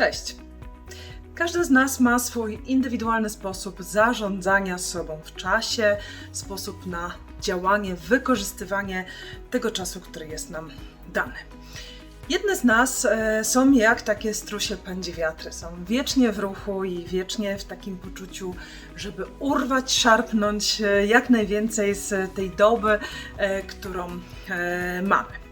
Cześć! Każdy z nas ma swój indywidualny sposób zarządzania sobą w czasie, sposób na działanie, wykorzystywanie tego czasu, który jest nam dany. Jedne z nas e, są jak takie strusie pędzi wiatry, są wiecznie w ruchu i wiecznie w takim poczuciu, żeby urwać, szarpnąć e, jak najwięcej z tej doby, e, którą mamy.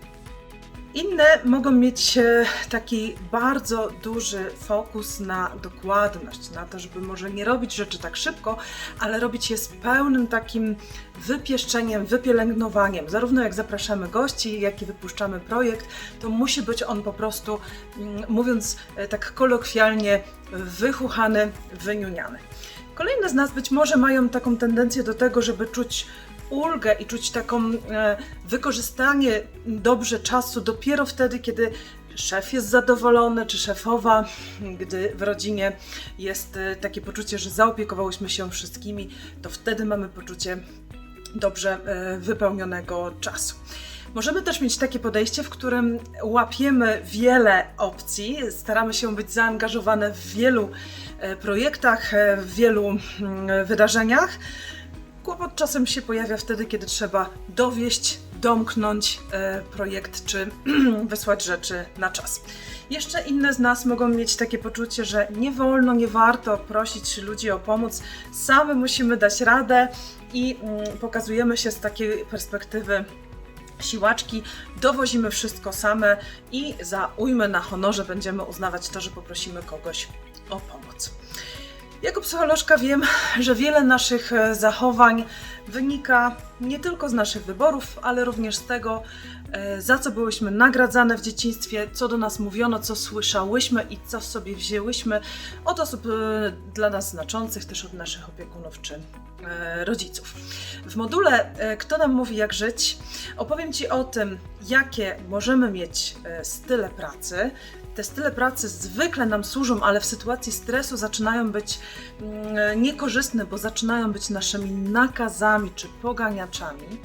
Inne mogą mieć e, taki bardzo duży fokus na dokładność, na to, żeby może nie robić rzeczy tak szybko, ale robić je z pełnym takim wypieszczeniem, wypielęgnowaniem. Zarówno jak zapraszamy gości, jak i wypuszczamy projekt, to musi być on po prostu, mm, mówiąc e, tak kolokwialnie, wychuchany, wyniuniany. Kolejne z nas być może mają taką tendencję do tego, żeby czuć ulgę i czuć taką e, wykorzystanie dobrze czasu dopiero wtedy, kiedy szef jest zadowolony, czy szefowa, gdy w rodzinie jest e, takie poczucie, że zaopiekowałyśmy się wszystkimi, to wtedy mamy poczucie dobrze e, wypełnionego czasu. Możemy też mieć takie podejście, w którym łapiemy wiele opcji, staramy się być zaangażowane w wielu projektach, w wielu mm, wydarzeniach. Kłopot czasem się pojawia wtedy, kiedy trzeba dowieść, domknąć e, projekt czy wysłać rzeczy na czas. Jeszcze inne z nas mogą mieć takie poczucie, że nie wolno, nie warto prosić ludzi o pomoc, same musimy dać radę i mm, pokazujemy się z takiej perspektywy siłaczki, dowozimy wszystko same i za ujmę na honorze będziemy uznawać to, że poprosimy kogoś o pomoc. Jako psycholożka wiem, że wiele naszych e, zachowań wynika nie tylko z naszych wyborów, ale również z tego, e, za co byłyśmy nagradzane w dzieciństwie, co do nas mówiono, co słyszałyśmy i co sobie wzięłyśmy od osób e, dla nas znaczących, też od naszych opiekunów czy rodziców. W module Kto nam mówi jak żyć opowiem Ci o tym, jakie możemy mieć style pracy. Te style pracy zwykle nam służą, ale w sytuacji stresu zaczynają być mm, niekorzystne, bo zaczynają być naszymi nakazami czy poganiaczami.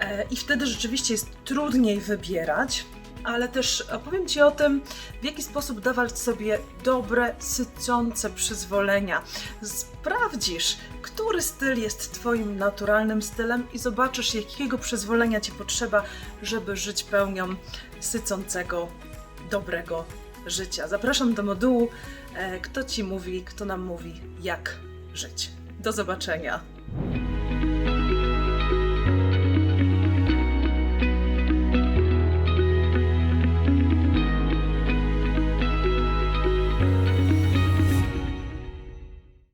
E, I wtedy rzeczywiście jest trudniej wybierać, ale też opowiem Ci o tym, w jaki sposób dawać sobie dobre, sycące przyzwolenia. Sprawdzisz, który styl jest Twoim naturalnym stylem i zobaczysz, jakiego przyzwolenia Ci potrzeba, żeby żyć pełnią sycącego, dobrego życia. Zapraszam do modułu Kto Ci mówi, kto nam mówi, jak żyć. Do zobaczenia.